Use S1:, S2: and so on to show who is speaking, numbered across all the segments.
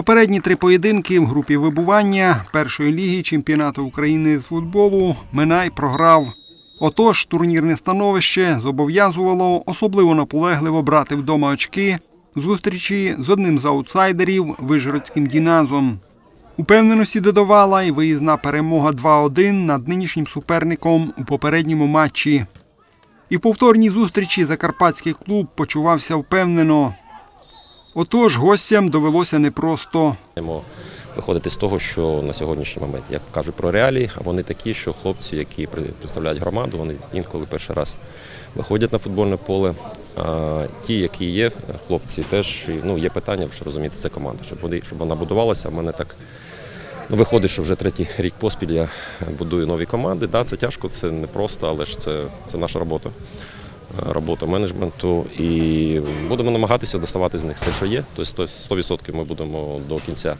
S1: Попередні три поєдинки в групі вибування першої ліги чемпіонату України з футболу Минай програв. Отож, турнірне становище зобов'язувало особливо наполегливо брати вдома очки зустрічі з одним з аутсайдерів Вижгородським Діназом. Упевненості додавала й виїзна перемога 2-1 над нинішнім суперником у попередньому матчі. І в повторній зустрічі закарпатський клуб почувався впевнено. Отож, гостям довелося непросто.
S2: Виходити з того, що на сьогоднішній момент, як кажуть про реалії, вони такі, що хлопці, які представляють громаду, вони інколи перший раз виходять на футбольне поле. А ті, які є, хлопці, теж ну, є питання, що розумієте, це команда, щоб вони щоб вона будувалася. У мене так ну, виходить, що вже третій рік поспіль я будую нові команди. Да, це тяжко, це не просто, але ж це, це наша робота. Робота менеджменту і будемо намагатися доставати з них те, що є. Тобто 100% ми будемо до кінця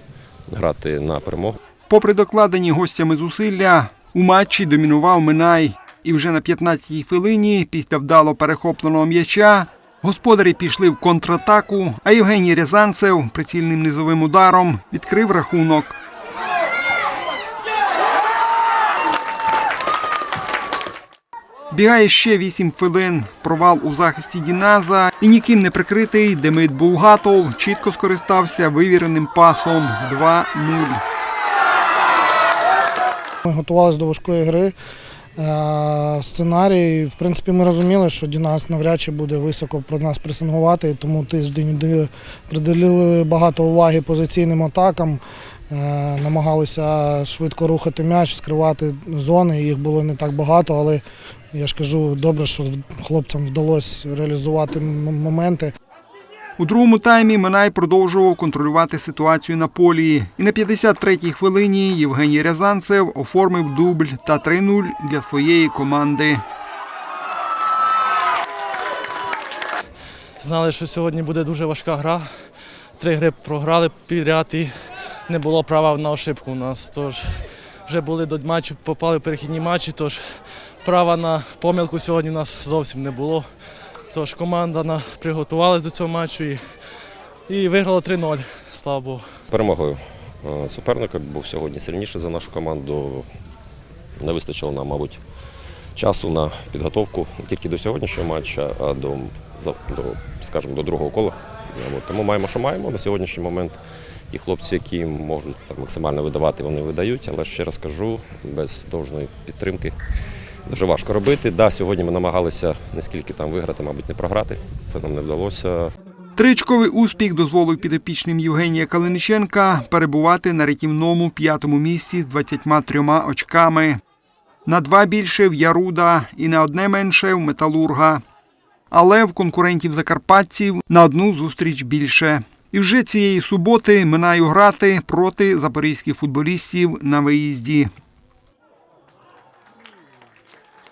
S2: грати на перемогу.
S1: Попри докладені гостями зусилля, у матчі домінував Минай. І вже на 15-й хвилині, після вдало перехопленого м'яча, господарі пішли в контратаку, а Євгеній Рязанцев прицільним низовим ударом відкрив рахунок. Бігає ще 8 хвилин. Провал у захисті Діназа і ніким не прикритий Демид Булгатов чітко скористався вивіреним пасом 2-0.
S3: Ми готувалися до важкої гри. Е, Сценарій, в принципі, ми розуміли, що Дінас навряд чи буде високо про нас пресингувати, тому тиждень приділили багато уваги позиційним атакам, е, намагалися швидко рухати м'яч, скривати зони. Їх було не так багато, але я ж кажу, добре, що хлопцям вдалося реалізувати моменти.
S1: У другому таймі Минай продовжував контролювати ситуацію на полі. І на 53-й хвилині Євгеній Рязанцев оформив дубль та 3-0 для своєї команди.
S4: Знали, що сьогодні буде дуже важка гра. Три гри програли підряд і не було права на ошибку у нас. Тож вже були до матчу, попали в перехідні матчі, тож права на помилку сьогодні у нас зовсім не було. Тож команда приготувалась до цього матчу і, і виграла 3-0, слава Богу.
S2: Перемогою е, суперника був сьогодні сильніший за нашу команду. Не вистачило нам, мабуть, часу на підготовку не тільки до сьогоднішнього матчу, а до, до, скажімо, до другого кола. Е, Тому маємо, що маємо. На сьогоднішній момент ті хлопці, які можуть так, максимально видавати, вони видають. Але ще раз кажу, без довжної підтримки дуже важко робити. Да, сьогодні ми намагалися не скільки там виграти, мабуть, не програти. Це нам не вдалося.
S1: Тричковий успіх дозволив підопічним Євгенія Калиниченка перебувати на рятівному п'ятому місці з 23 очками. На два більше в Яруда і на одне менше в Металурга. Але в конкурентів закарпатців на одну зустріч більше. І вже цієї суботи минаю грати проти запорізьких футболістів на виїзді.